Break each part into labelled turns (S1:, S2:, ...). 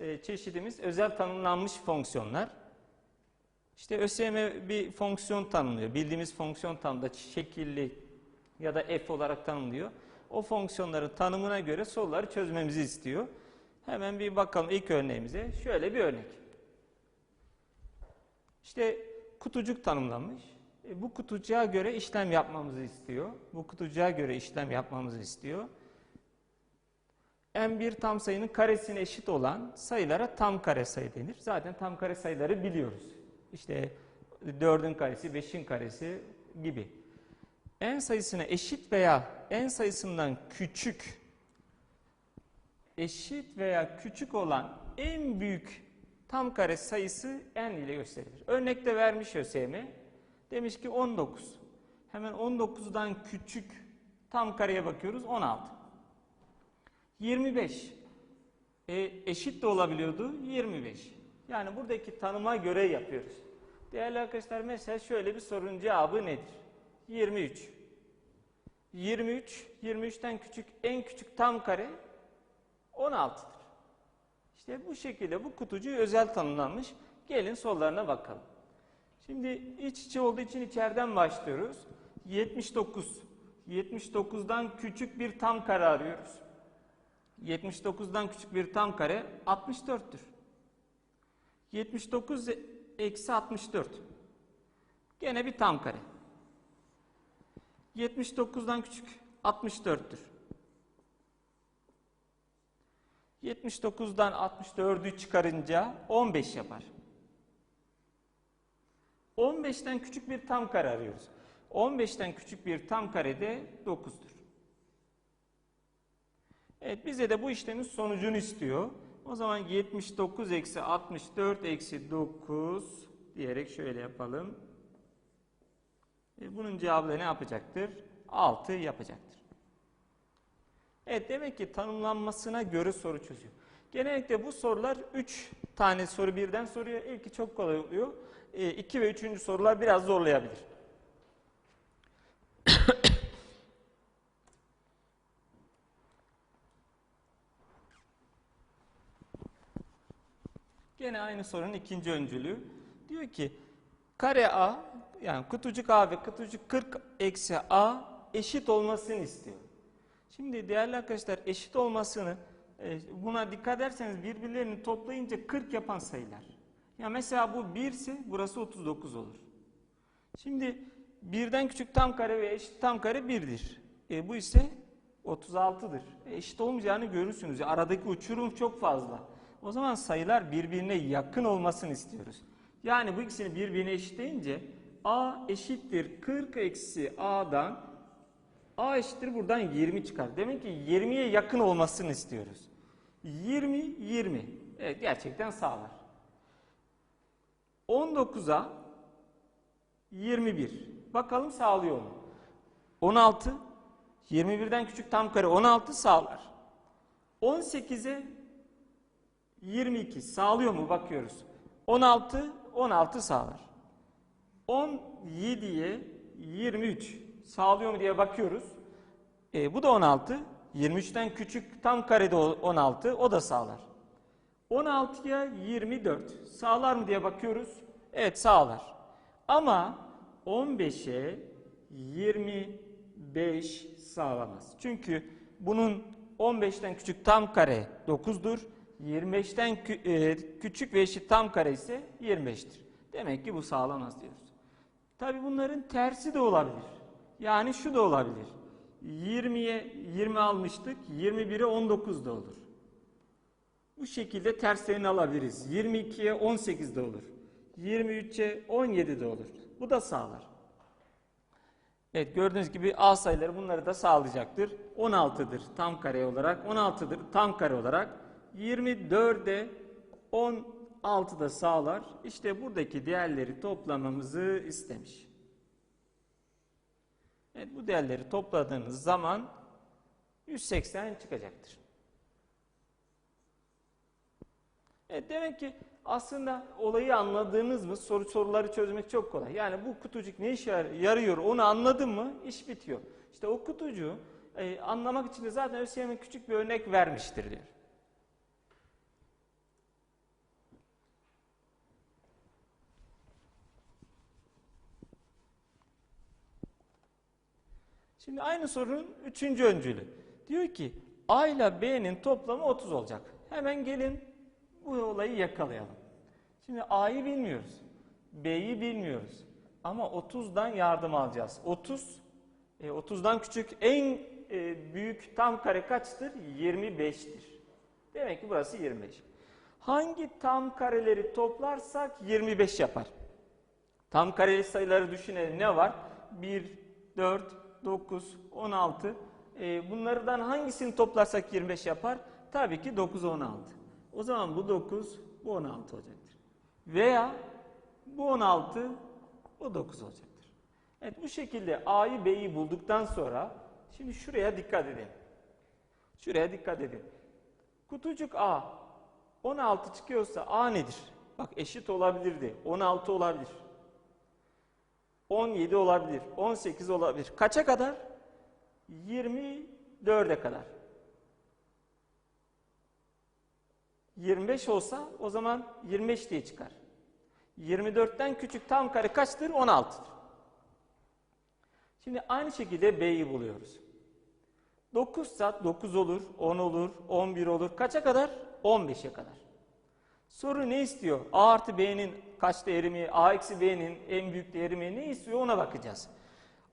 S1: e, çeşidimiz özel tanımlanmış fonksiyonlar. İşte ÖSYM bir fonksiyon tanımlıyor. Bildiğimiz fonksiyon tanımda şekilli ya da f olarak tanımlıyor. O fonksiyonların tanımına göre soruları çözmemizi istiyor. Hemen bir bakalım ilk örneğimize. Şöyle bir örnek. İşte kutucuk tanımlanmış. E, bu kutucuğa göre işlem yapmamızı istiyor. Bu kutucuğa göre işlem yapmamızı istiyor. N1 tam sayının karesine eşit olan sayılara tam kare sayı denir. Zaten tam kare sayıları biliyoruz. İşte 4'ün karesi, 5'in karesi gibi. n sayısına eşit veya n sayısından küçük eşit veya küçük olan en büyük tam kare sayısı n ile gösterilir. Örnekte vermiş ÖSYM. Demiş ki 19. Hemen 19'dan küçük tam kareye bakıyoruz 16. 25. E, eşit de olabiliyordu 25. Yani buradaki tanıma göre yapıyoruz. Değerli arkadaşlar mesela şöyle bir sorunun cevabı nedir? 23. 23, 23'ten küçük en küçük tam kare 16'dır. İşte bu şekilde bu kutucuğu özel tanımlanmış. Gelin sorularına bakalım. Şimdi iç içe olduğu için içeriden başlıyoruz. 79. 79'dan küçük bir tam kare arıyoruz. 79'dan küçük bir tam kare 64'tür. 79 eksi 64. Gene bir tam kare. 79'dan küçük 64'tür. 79'dan 64'ü çıkarınca 15 yapar. 15'ten küçük bir tam kare arıyoruz. 15'ten küçük bir tam kare de 9'dur. Evet bize de bu işlemin sonucunu istiyor. O zaman 79 eksi 64 eksi 9 diyerek şöyle yapalım. E bunun cevabı da ne yapacaktır? 6 yapacaktır. Evet demek ki tanımlanmasına göre soru çözüyor. Genellikle bu sorular 3 tane soru birden soruyor. İlki çok kolay oluyor. 2 e, ve 3. sorular biraz zorlayabilir. Gene aynı sorunun ikinci öncülü. Diyor ki kare A yani kutucuk A ve kutucuk 40 eksi A eşit olmasını istiyor. Şimdi değerli arkadaşlar eşit olmasını e, buna dikkat ederseniz birbirlerini toplayınca 40 yapan sayılar. Ya mesela bu 1 ise burası 39 olur. Şimdi birden küçük tam kare ve eşit tam kare 1'dir. E, bu ise 36'dır. E, eşit olmayacağını görürsünüz. Aradaki uçurum çok fazla. O zaman sayılar birbirine yakın olmasını istiyoruz. Yani bu ikisini birbirine eşitleyince a eşittir 40 eksi a'dan a eşittir buradan 20 çıkar. Demek ki 20'ye yakın olmasını istiyoruz. 20, 20. Evet gerçekten sağlar. 19'a 21. Bakalım sağlıyor mu? 16, 21'den küçük tam kare 16 sağlar. 18'e 22 sağlıyor mu bakıyoruz. 16, 16 sağlar. 17'ye 23 sağlıyor mu diye bakıyoruz. E, bu da 16. 23'ten küçük tam karede 16 o da sağlar. 16'ya 24 sağlar mı diye bakıyoruz. Evet sağlar. Ama 15'e 25 sağlamaz. Çünkü bunun 15'ten küçük tam kare 9'dur. 25'ten kü e, küçük ve eşit tam kare ise 25'tir. Demek ki bu sağlamaz diyoruz. Tabi bunların tersi de olabilir. Yani şu da olabilir. 20'ye 20 almıştık. 21'e 19 da olur. Bu şekilde terslerini alabiliriz. 22'ye 18 de olur. 23'e 17 de olur. Bu da sağlar. Evet gördüğünüz gibi A sayıları bunları da sağlayacaktır. 16'dır tam kare olarak. 16'dır tam kare olarak. 24'e 16 da sağlar. İşte buradaki değerleri toplamamızı istemiş. Evet bu değerleri topladığınız zaman 180 çıkacaktır. Evet demek ki aslında olayı anladığınız mı soru soruları çözmek çok kolay. Yani bu kutucuk ne işe yarıyor onu anladın mı iş bitiyor. İşte o kutucuğu e, anlamak için de zaten ÖSYM küçük bir örnek vermiştir diyor. Şimdi aynı sorunun üçüncü öncülü. Diyor ki A ile B'nin toplamı 30 olacak. Hemen gelin bu olayı yakalayalım. Şimdi A'yı bilmiyoruz. B'yi bilmiyoruz. Ama 30'dan yardım alacağız. 30, e, 30'dan küçük en e, büyük tam kare kaçtır? 25'tir. Demek ki burası 25. Hangi tam kareleri toplarsak 25 yapar. Tam kareli sayıları düşünelim. Ne var? 1, 4, 9, 16. E, bunlardan hangisini toplarsak 25 yapar? Tabii ki 9, 16. O zaman bu 9, bu 16 olacaktır. Veya bu 16, bu 9 olacaktır. Evet bu şekilde A'yı B'yi bulduktan sonra şimdi şuraya dikkat edin. Şuraya dikkat edin. Kutucuk A 16 çıkıyorsa A nedir? Bak eşit olabilirdi. 16 olabilir. 17 olabilir. 18 olabilir. Kaça kadar? 24'e kadar. 25 olsa o zaman 25 diye çıkar. 24'ten küçük tam kare kaçtır? 16'dır. Şimdi aynı şekilde B'yi buluyoruz. 9 saat 9 olur, 10 olur, 11 olur. Kaça kadar? 15'e kadar. Soru ne istiyor? A artı B'nin kaç değeri? A eksi B'nin en büyük değeri mi? Ne istiyor ona bakacağız.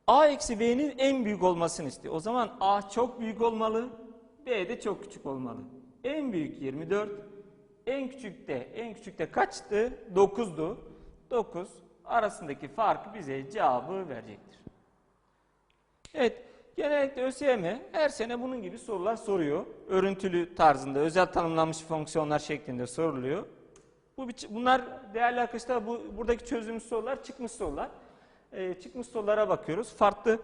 S1: A eksi B'nin en büyük olmasını istiyor. O zaman A çok büyük olmalı, B de çok küçük olmalı. En büyük 24, en küçük de, en küçük de kaçtı? 9'du. 9 arasındaki fark bize cevabı verecektir. Evet, genellikle ÖSYM her sene bunun gibi sorular soruyor. Örüntülü tarzında, özel tanımlanmış fonksiyonlar şeklinde soruluyor. Bu bunlar değerli arkadaşlar bu buradaki çözülmüş sorular çıkmış sorular. Ee, çıkmış sorulara bakıyoruz. Farklı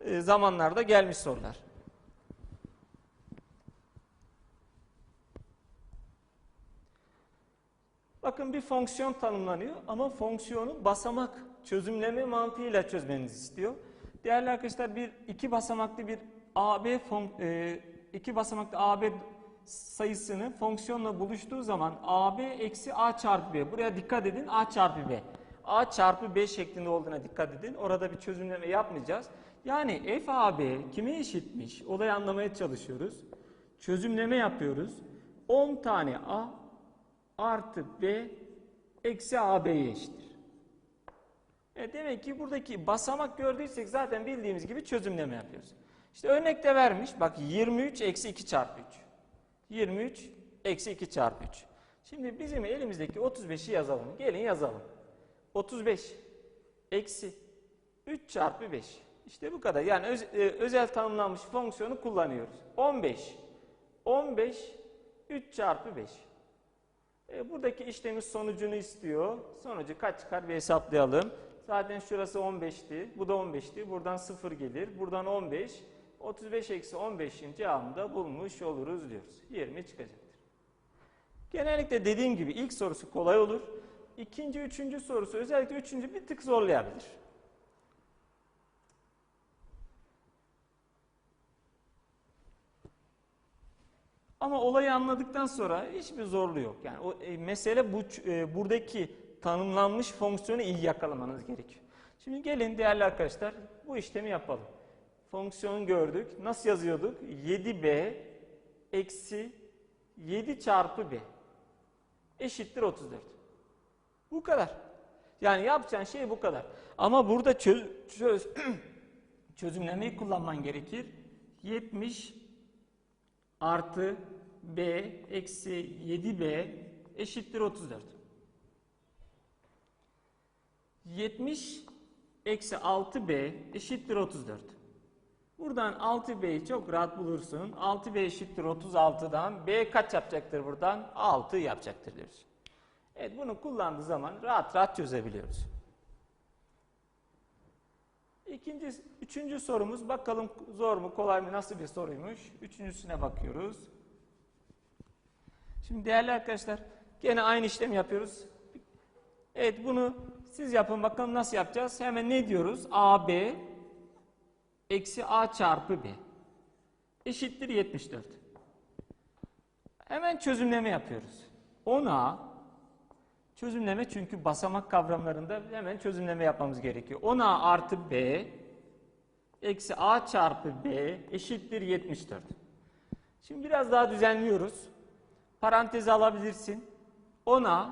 S1: e, zamanlarda gelmiş sorular. Bakın bir fonksiyon tanımlanıyor ama fonksiyonu basamak çözümleme mantığıyla çözmenizi istiyor. Değerli arkadaşlar bir iki basamaklı bir AB fon, e, iki basamaklı AB sayısını fonksiyonla buluştuğu zaman AB eksi A çarpı B. Buraya dikkat edin A çarpı B. A çarpı B şeklinde olduğuna dikkat edin. Orada bir çözümleme yapmayacağız. Yani f AB kime eşitmiş? Olayı anlamaya çalışıyoruz. Çözümleme yapıyoruz. 10 tane A artı B eksi AB'ye eşittir. E demek ki buradaki basamak gördüysek zaten bildiğimiz gibi çözümleme yapıyoruz. İşte örnekte vermiş. Bak 23 eksi 2 çarpı 3. 23 eksi 2 çarpı 3. Şimdi bizim elimizdeki 35'i yazalım. Gelin yazalım. 35 eksi 3 çarpı 5. İşte bu kadar. Yani öz, e, özel tanımlanmış fonksiyonu kullanıyoruz. 15. 15 3 çarpı 5. E, buradaki işlemin sonucunu istiyor. Sonucu kaç çıkar bir hesaplayalım. Zaten şurası 15'ti. Bu da 15'ti. Buradan 0 gelir. Buradan 15. 35 eksi 15'in cevabını da bulmuş oluruz diyoruz. 20 çıkacaktır. Genellikle dediğim gibi ilk sorusu kolay olur. İkinci, üçüncü sorusu özellikle üçüncü bir tık zorlayabilir. Ama olayı anladıktan sonra hiçbir zorluğu yok. Yani o e, mesele bu e, buradaki tanımlanmış fonksiyonu iyi yakalamanız gerekiyor. Şimdi gelin değerli arkadaşlar bu işlemi yapalım. Fonksiyon gördük. Nasıl yazıyorduk? 7b eksi 7 çarpı b eşittir 34. Bu kadar. Yani yapacağın şey bu kadar. Ama burada çöz, çöz, çözümlemeyi kullanman gerekir. 70 artı b eksi 7b eşittir 34. 70 eksi 6b eşittir 34. Buradan 6b'yi çok rahat bulursun. 6b eşittir 36'dan. b kaç yapacaktır buradan? 6 yapacaktır diyoruz. Evet bunu kullandığı zaman rahat rahat çözebiliyoruz. İkinci, üçüncü sorumuz bakalım zor mu kolay mı nasıl bir soruymuş. Üçüncüsüne bakıyoruz. Şimdi değerli arkadaşlar gene aynı işlemi yapıyoruz. Evet bunu siz yapın bakalım nasıl yapacağız. Hemen ne diyoruz? AB eksi A çarpı B eşittir 74. Hemen çözümleme yapıyoruz. 10A çözümleme çünkü basamak kavramlarında hemen çözümleme yapmamız gerekiyor. 10A artı B eksi a çarpı b eşittir 74. Şimdi biraz daha düzenliyoruz. Parantezi alabilirsin. 10a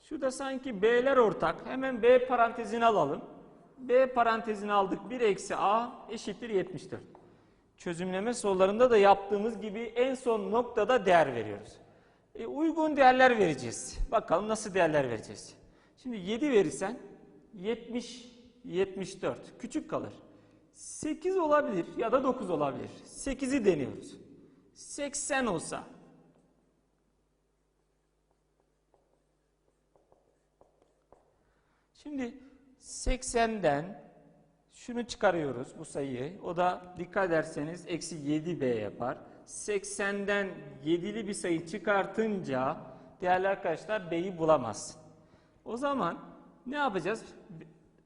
S1: şurada sanki b'ler ortak. Hemen b parantezini alalım. B parantezini aldık. 1 eksi a eşittir 74. Çözümleme sorularında da yaptığımız gibi en son noktada değer veriyoruz. E, uygun değerler vereceğiz. Bakalım nasıl değerler vereceğiz. Şimdi 7 verirsen 70, 74. Küçük kalır. 8 olabilir ya da 9 olabilir. 8'i deniyoruz. 80 olsa. Şimdi 80'den şunu çıkarıyoruz bu sayıyı. O da dikkat ederseniz eksi 7b yapar. 80'den 7'li bir sayı çıkartınca değerli arkadaşlar b'yi bulamazsın. O zaman ne yapacağız?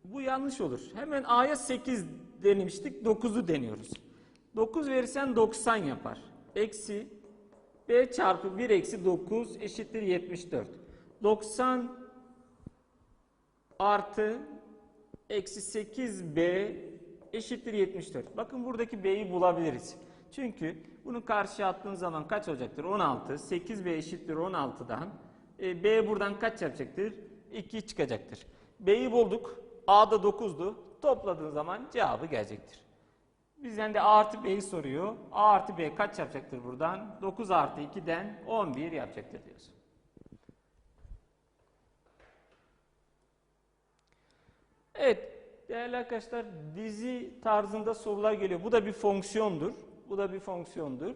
S1: Bu yanlış olur. Hemen a'ya 8 denemiştik. 9'u deniyoruz. 9 verirsen 90 yapar. Eksi b çarpı 1 eksi 9 eşittir 74. 90 artı eksi 8b eşittir 74. Bakın buradaki b'yi bulabiliriz. Çünkü bunu karşıya attığın zaman kaç olacaktır? 16. 8b eşittir 16'dan. E, b buradan kaç yapacaktır? 2 çıkacaktır. b'yi bulduk. a da 9'du. Topladığın zaman cevabı gelecektir. Bizden de a artı b'yi soruyor. a artı b kaç yapacaktır buradan? 9 artı 2'den 11 yapacaktır diyorsun. Evet değerli arkadaşlar dizi tarzında sorular geliyor. Bu da bir fonksiyondur. Bu da bir fonksiyondur.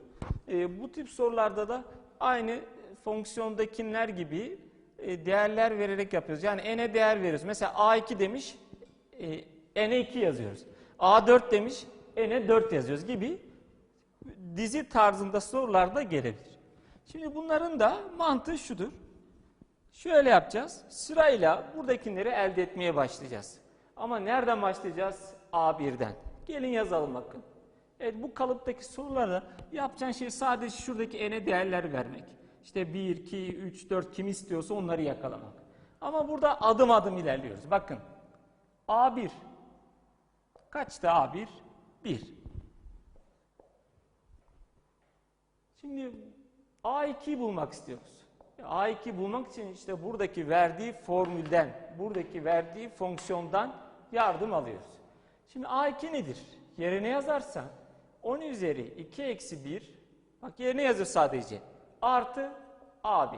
S1: Ee, bu tip sorularda da aynı fonksiyondakiler gibi e, değerler vererek yapıyoruz. Yani n'e değer veriyoruz. Mesela a2 demiş e, n'e 2 yazıyoruz. a4 demiş n'e 4 yazıyoruz gibi dizi tarzında sorular da gelebilir. Şimdi bunların da mantığı şudur. Şöyle yapacağız. Sırayla buradakileri elde etmeye başlayacağız. Ama nereden başlayacağız? A1'den. Gelin yazalım bakın. Evet bu kalıptaki sorularda yapacağın şey sadece şuradaki n'e değerler vermek. İşte 1, 2, 3, 4 kim istiyorsa onları yakalamak. Ama burada adım adım ilerliyoruz. Bakın. A1. Kaçtı A1? 1. Şimdi A2'yi bulmak istiyoruz. A2 bulmak için işte buradaki verdiği formülden, buradaki verdiği fonksiyondan yardım alıyoruz. Şimdi A2 nedir? Yerine yazarsan 10 üzeri 2 eksi 1, bak yerine yazıyor sadece, artı A1.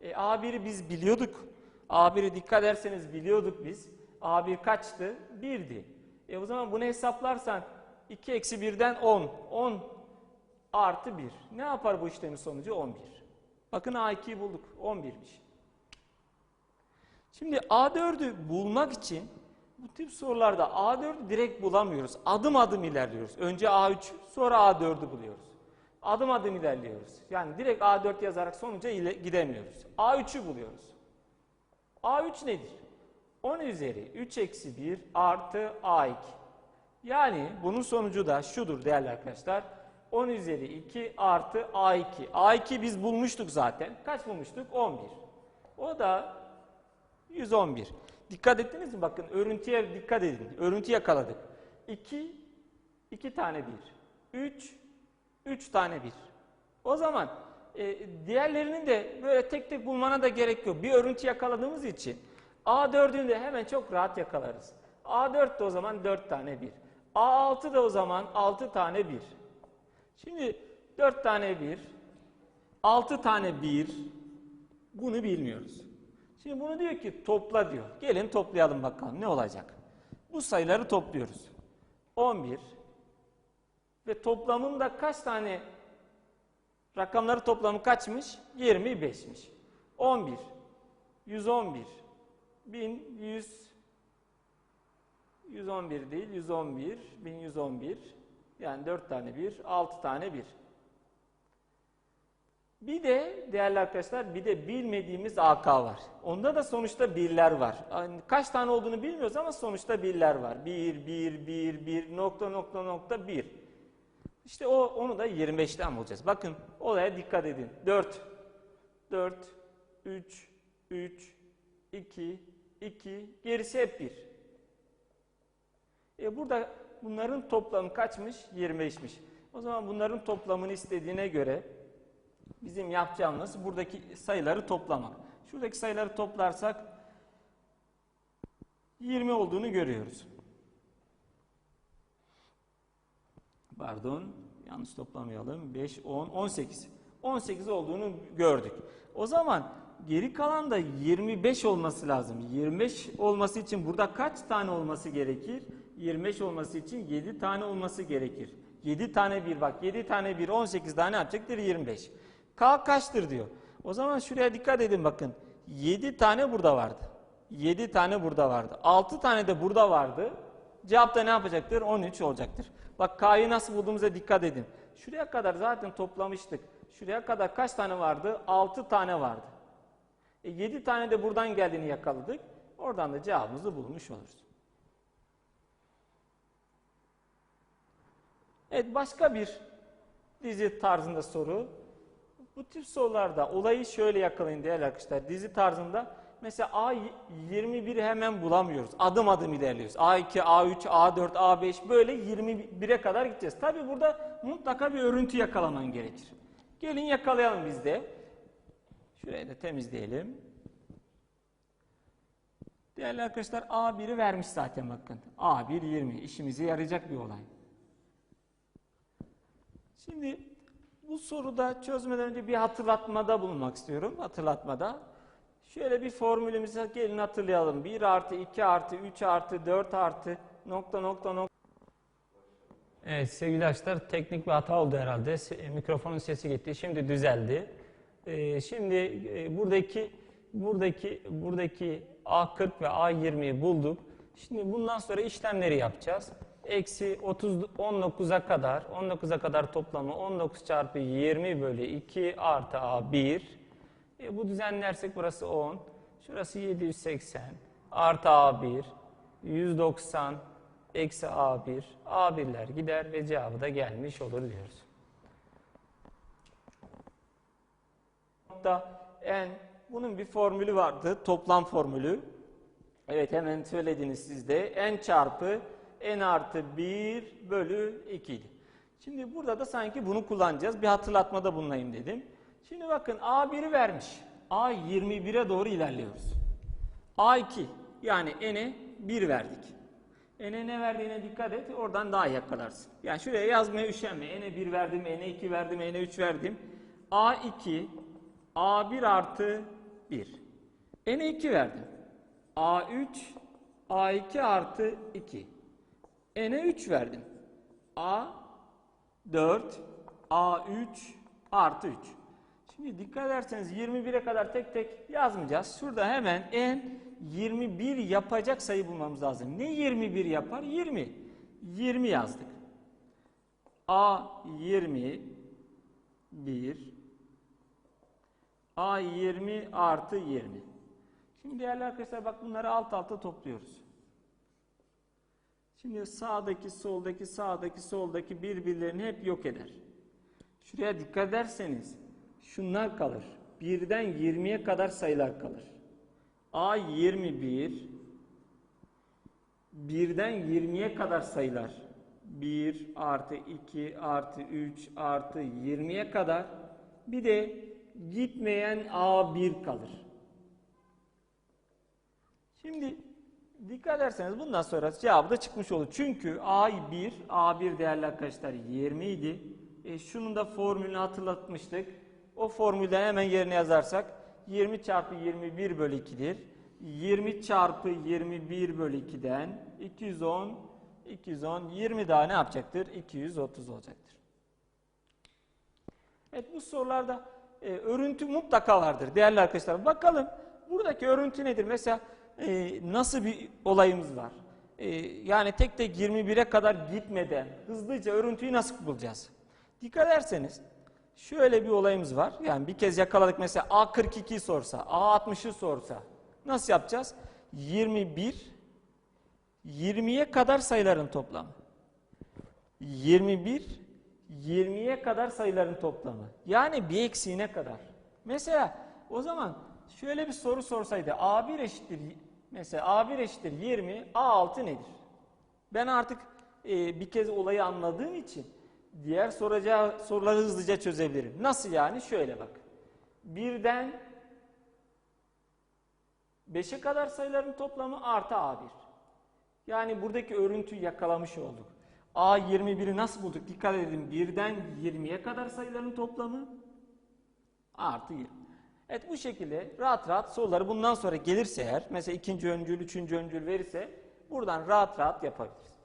S1: E, A1'i biz biliyorduk. A1'i dikkat ederseniz biliyorduk biz. A1 kaçtı? 1'di. E o zaman bunu hesaplarsan 2 eksi 1'den 10. 10 artı 1. Ne yapar bu işlemin sonucu? 11. Bakın A2'yi bulduk. 11'miş. Şimdi A4'ü bulmak için bu tip sorularda A4'ü direkt bulamıyoruz. Adım adım ilerliyoruz. Önce A3 sonra A4'ü buluyoruz. Adım adım ilerliyoruz. Yani direkt A4 yazarak sonuca gidemiyoruz. A3'ü buluyoruz. A3 nedir? 10 üzeri 3 eksi 1 artı A2. Yani bunun sonucu da şudur değerli arkadaşlar. 10 üzeri 2 artı A2. A2 biz bulmuştuk zaten. Kaç bulmuştuk? 11. O da 111. Dikkat ettiniz mi? Bakın örüntüye dikkat edin. Örüntü yakaladık. 2, 2 tane 1. 3, 3 tane 1. O zaman e, diğerlerinin de böyle tek tek bulmana da gerek yok. Bir örüntü yakaladığımız için A4'ünü de hemen çok rahat yakalarız. A4 de o zaman 4 tane 1. A6 da o zaman 6 tane 1. Şimdi 4 tane 1, 6 tane 1 bunu bilmiyoruz. Şimdi bunu diyor ki topla diyor. Gelin toplayalım bakalım ne olacak. Bu sayıları topluyoruz. 11 ve toplamında kaç tane rakamları toplamı kaçmış? 25'miş. 11 111 1100 111 değil 111 1111 yani 4 tane 1 6 tane 1 bir de değerli arkadaşlar bir de bilmediğimiz AK var. Onda da sonuçta birler var. Yani kaç tane olduğunu bilmiyoruz ama sonuçta birler var. 1, 1, 1, 1, nokta nokta nokta 1. İşte o, onu da 25'ten bulacağız. Bakın olaya dikkat edin. 4, 4, 3, 3, 2, 2, gerisi hep 1. E burada bunların toplamı kaçmış? 25'miş. O zaman bunların toplamını istediğine göre bizim yapacağımız buradaki sayıları toplamak. Şuradaki sayıları toplarsak 20 olduğunu görüyoruz. Pardon, yanlış toplamayalım. 5, 10, 18. 18 olduğunu gördük. O zaman geri kalan da 25 olması lazım. 25 olması için burada kaç tane olması gerekir? 25 olması için 7 tane olması gerekir. 7 tane 1 bak 7 tane 1 18 tane yapacaktır 25. K kaçtır diyor. O zaman şuraya dikkat edin bakın. 7 tane burada vardı. 7 tane burada vardı. 6 tane de burada vardı. Cevap da ne yapacaktır? 13 olacaktır. Bak K'yı nasıl bulduğumuza dikkat edin. Şuraya kadar zaten toplamıştık. Şuraya kadar kaç tane vardı? 6 tane vardı. E 7 tane de buradan geldiğini yakaladık. Oradan da cevabımızı bulmuş oluruz. Evet başka bir dizi tarzında soru. Bu tip sorularda olayı şöyle yakalayın değerli arkadaşlar. Dizi tarzında mesela A21'i hemen bulamıyoruz. Adım adım ilerliyoruz. A2, A3, A4, A5 böyle 21'e kadar gideceğiz. Tabi burada mutlaka bir örüntü yakalaman gerekir. Gelin yakalayalım biz de. Şurayı da temizleyelim. Değerli arkadaşlar A1'i vermiş zaten bakın. A1 20 işimize yarayacak bir olay. Şimdi bu soruda çözmeden önce bir hatırlatmada bulunmak istiyorum. Hatırlatmada. Şöyle bir formülümüzü gelin hatırlayalım. 1 artı 2 artı 3 artı 4 artı nokta nokta nokta.
S2: Evet sevgili arkadaşlar teknik bir hata oldu herhalde. E, Mikrofonun sesi gitti. Şimdi düzeldi. Ee, şimdi e, buradaki buradaki buradaki A40 ve A20'yi bulduk. Şimdi bundan sonra işlemleri yapacağız. Eksi 30 19'a kadar 19'a kadar toplamı 19 çarpı 20 bölü 2 artı A1. E, bu düzenlersek burası 10. Şurası 780 artı A1 190 eksi A1. A1'ler gider ve cevabı da gelmiş olur diyoruz.
S1: nokta n bunun bir formülü vardı. Toplam formülü. Evet hemen söylediniz siz de. n çarpı n artı 1 bölü 2 idi. Şimdi burada da sanki bunu kullanacağız. Bir hatırlatmada bulunayım dedim. Şimdi bakın A1'i vermiş. A21'e doğru ilerliyoruz. A2 yani n'e 1 verdik. N'e ne verdiğine dikkat et. Oradan daha iyi yakalarsın. Yani şuraya yazmaya üşenme. N'e 1 verdim, N'e 2 verdim, N'e 3 verdim. A2 A1 artı 1. N'e 2 verdim. A3 A2 artı 2. N'e 3 verdim. A4 A3 artı 3. Şimdi dikkat ederseniz 21'e kadar tek tek yazmayacağız. Şurada hemen n 21 yapacak sayı bulmamız lazım. Ne 21 yapar? 20. 20 yazdık. A 20 1 A 20 artı 20. Şimdi değerli arkadaşlar bak bunları alt alta topluyoruz. Şimdi sağdaki, soldaki, sağdaki, soldaki birbirlerini hep yok eder. Şuraya dikkat ederseniz şunlar kalır. Birden 20'ye kadar sayılar kalır. A 21 birden 20'ye kadar sayılar. 1 artı 2 artı 3 artı 20'ye kadar bir de gitmeyen A1 kalır. Şimdi dikkat ederseniz bundan sonra cevabı da çıkmış olur. Çünkü A1, A1 değerli arkadaşlar 20 idi. E, şunun da formülünü hatırlatmıştık. O formülde hemen yerine yazarsak 20 çarpı 21 bölü 2'dir. 20 çarpı 21 bölü 2'den 210, 210, 20 daha ne yapacaktır? 230 olacaktır. Evet bu sorularda e, örüntü mutlaka vardır değerli arkadaşlar. Bakalım buradaki örüntü nedir? Mesela e, nasıl bir olayımız var? E, yani tek tek 21'e kadar gitmeden hızlıca örüntüyü nasıl bulacağız? Dikkat ederseniz şöyle bir olayımız var. Yani bir kez yakaladık mesela A42 sorsa, A60'ı sorsa nasıl yapacağız? 21 20'ye kadar sayıların toplamı. 21 20'ye kadar sayıların toplamı. Yani bir eksiğine kadar. Mesela o zaman şöyle bir soru sorsaydı A1 eşittir mesela A1 eşittir 20 A6 nedir? Ben artık e, bir kez olayı anladığım için diğer soracağı soruları hızlıca çözebilirim. Nasıl yani? Şöyle bak. Birden 5'e kadar sayıların toplamı artı A1. Yani buradaki örüntüyü yakalamış olduk. A21'i nasıl bulduk? Dikkat edin. Birden 20'ye kadar sayıların toplamı artı 20. Evet bu şekilde rahat rahat soruları bundan sonra gelirse eğer mesela ikinci öncül, üçüncü öncül verirse buradan rahat rahat yapabiliriz.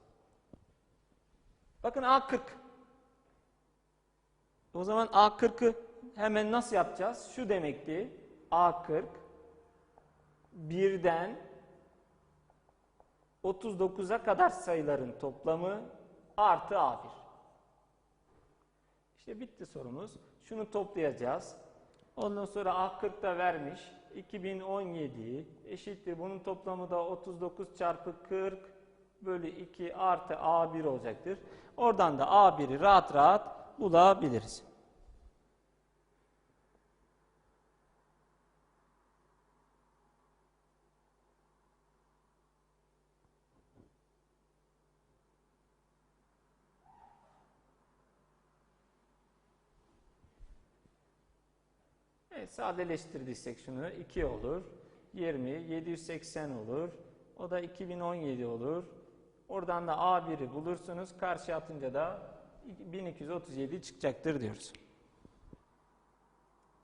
S1: Bakın A40. O zaman A40'ı hemen nasıl yapacağız? Şu demekti. A40 birden 39'a kadar sayıların toplamı artı A1. İşte bitti sorumuz. Şunu toplayacağız. Ondan sonra A40 da vermiş. 2017 eşittir. Bunun toplamı da 39 çarpı 40 bölü 2 artı A1 olacaktır. Oradan da A1'i rahat rahat bulabiliriz. Evet, sadeleştirdiysek şunu 2 olur. 20, 780 olur. O da 2017 olur. Oradan da A1'i bulursunuz. Karşı atınca da 1237 çıkacaktır diyoruz.